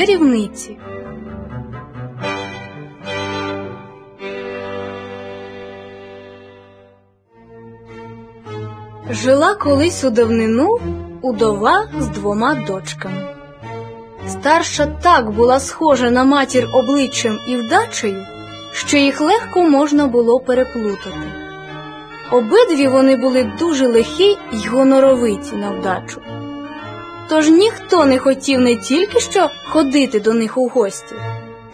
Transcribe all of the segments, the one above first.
чарівниці. Жила колись у давнину удова з двома дочками. Старша так була схожа на матір обличчям і вдачею, що їх легко можна було переплутати. Обидві вони були дуже лихі й гоноровиті на вдачу. Тож ніхто не хотів не тільки що ходити до них у гості,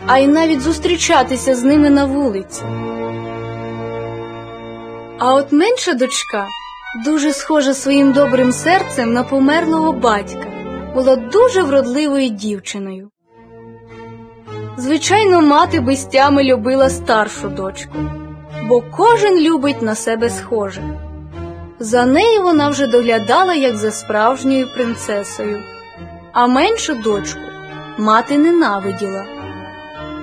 а й навіть зустрічатися з ними на вулиці. А от менша дочка, дуже схожа своїм добрим серцем на померлого батька, була дуже вродливою дівчиною. Звичайно, мати безтями любила старшу дочку, бо кожен любить на себе схоже. За нею вона вже доглядала, як за справжньою принцесою, а меншу дочку мати ненавиділа,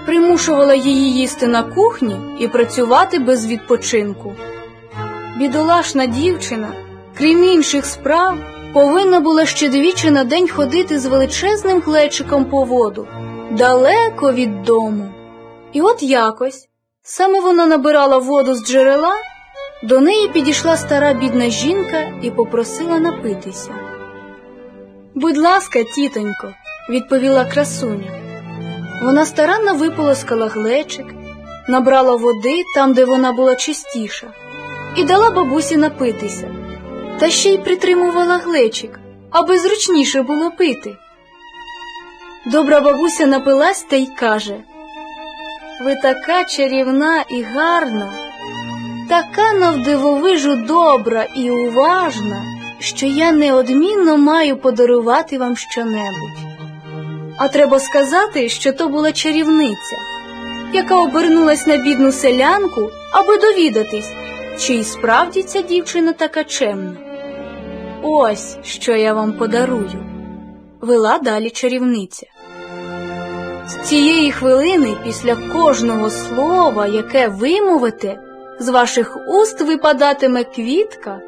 примушувала її їсти на кухні і працювати без відпочинку. Бідолашна дівчина, крім інших справ, повинна була ще двічі на день ходити з величезним глечиком по воду, далеко від дому. І от якось саме вона набирала воду з джерела. До неї підійшла стара бідна жінка і попросила напитися. Будь ласка, тітонько, відповіла красуня. Вона старанно виполоскала глечик, набрала води там, де вона була чистіша, і дала бабусі напитися, та ще й притримувала глечик, аби зручніше було пити. Добра бабуся напилась та й каже Ви така чарівна і гарна така навдивовижу добра і уважна, що я неодмінно маю подарувати вам щонебудь. А треба сказати, що то була чарівниця, яка обернулась на бідну селянку, аби довідатись, чи й справді ця дівчина така чемна. Ось що я вам подарую, вела далі чарівниця. З цієї хвилини, після кожного слова, яке вимовите, з ваших уст випадатиме квітка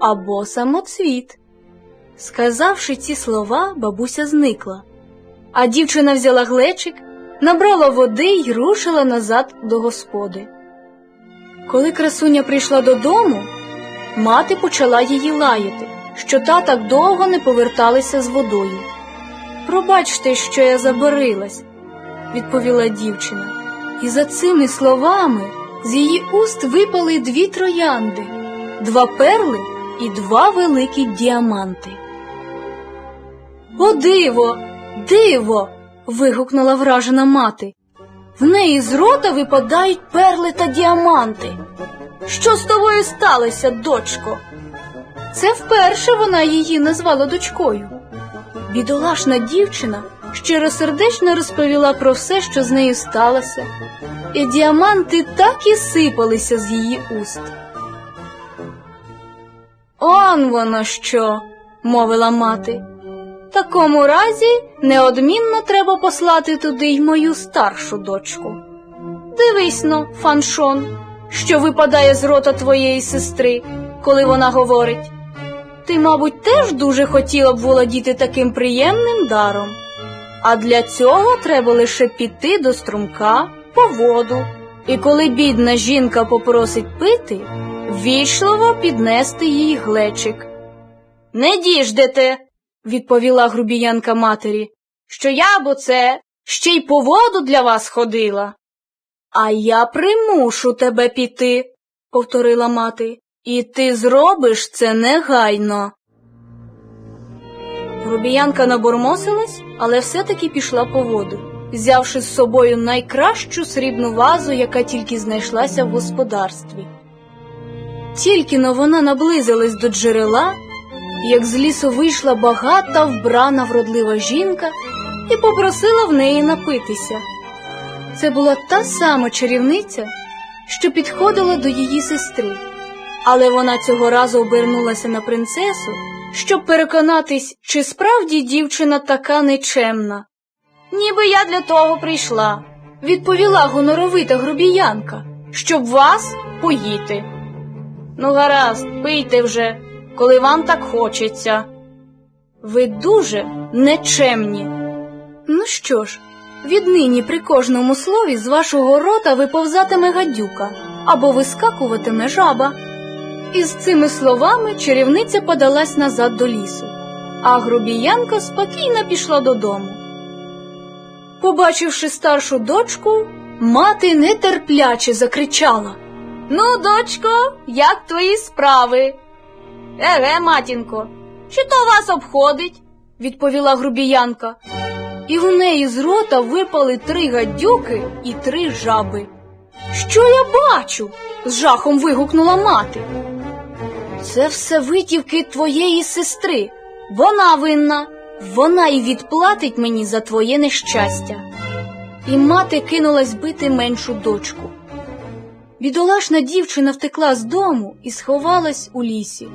або самоцвіт. Сказавши ці слова, бабуся зникла, а дівчина взяла глечик, набрала води й рушила назад до господи. Коли красуня прийшла додому, мати почала її лаяти, що та так довго не поверталася з водою. Пробачте, що я забарилась, відповіла дівчина, і за цими словами. З її уст випали дві троянди, два перли і два великі діаманти. О, диво, диво. вигукнула вражена мати. В неї з рота випадають перли та діаманти. Що з тобою сталося, дочко? Це вперше вона її назвала дочкою. Бідолашна дівчина щиросердечно розповіла про все, що з нею сталося, і діаманти так і сипалися з її уст. Он воно що, мовила мати. Такому разі неодмінно треба послати туди й мою старшу дочку. Дивись но, фаншон, що випадає з рота твоєї сестри, коли вона говорить. Ти, мабуть, теж дуже хотіла б володіти таким приємним даром, а для цього треба лише піти до струмка по воду, і коли бідна жінка попросить пити, ввічливо піднести їй глечик. Не діждете, відповіла грубіянка матері, що я б оце ще й по воду для вас ходила. А я примушу тебе піти, повторила мати, і ти зробиш це негайно. Грубіянка набормосилась, але все-таки пішла по воду, взявши з собою найкращу срібну вазу, яка тільки знайшлася в господарстві. Тільки но вона наблизилась до джерела, як з лісу вийшла багата вбрана вродлива жінка і попросила в неї напитися. Це була та сама чарівниця, що підходила до її сестри, але вона цього разу обернулася на принцесу, щоб переконатись, чи справді дівчина така нечемна. Ніби я для того прийшла, відповіла гоноровита грубіянка, щоб вас поїти. Ну, гаразд, пийте вже, коли вам так хочеться. Ви дуже нечемні, Ну що ж, віднині при кожному слові з вашого рота виповзатиме гадюка або вискакуватиме жаба. І з цими словами чарівниця подалась назад до лісу, а грубіянка спокійно пішла додому. Побачивши старшу дочку, мати нетерпляче закричала Ну, дочко, як твої справи? Еге, матінко, чи то вас обходить? відповіла грубіянка. І в неї з рота випали три гадюки і три жаби. Що я бачу? з жахом вигукнула мати. Це все витівки твоєї сестри. Вона винна, вона й відплатить мені за твоє нещастя. І мати кинулась бити меншу дочку. Бідолашна дівчина втекла з дому і сховалась у лісі.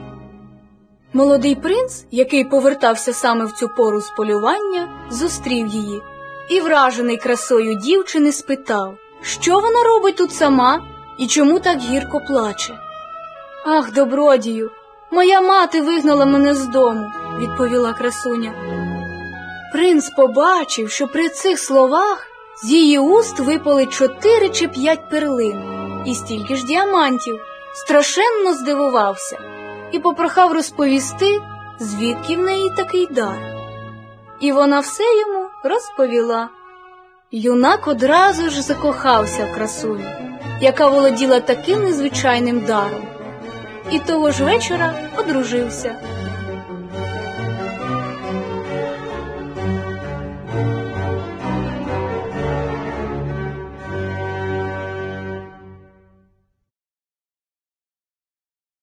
Молодий принц, який повертався саме в цю пору з полювання, зустрів її і, вражений красою дівчини, спитав, що вона робить тут сама і чому так гірко плаче. Ах, добродію, моя мати вигнала мене з дому, відповіла красуня. Принц побачив, що при цих словах з її уст випали чотири чи п'ять перлин і стільки ж діамантів, страшенно здивувався і попрохав розповісти, звідки в неї такий дар. І вона все йому розповіла. Юнак одразу ж закохався в красуню, яка володіла таким незвичайним даром, і того ж вечора одружився.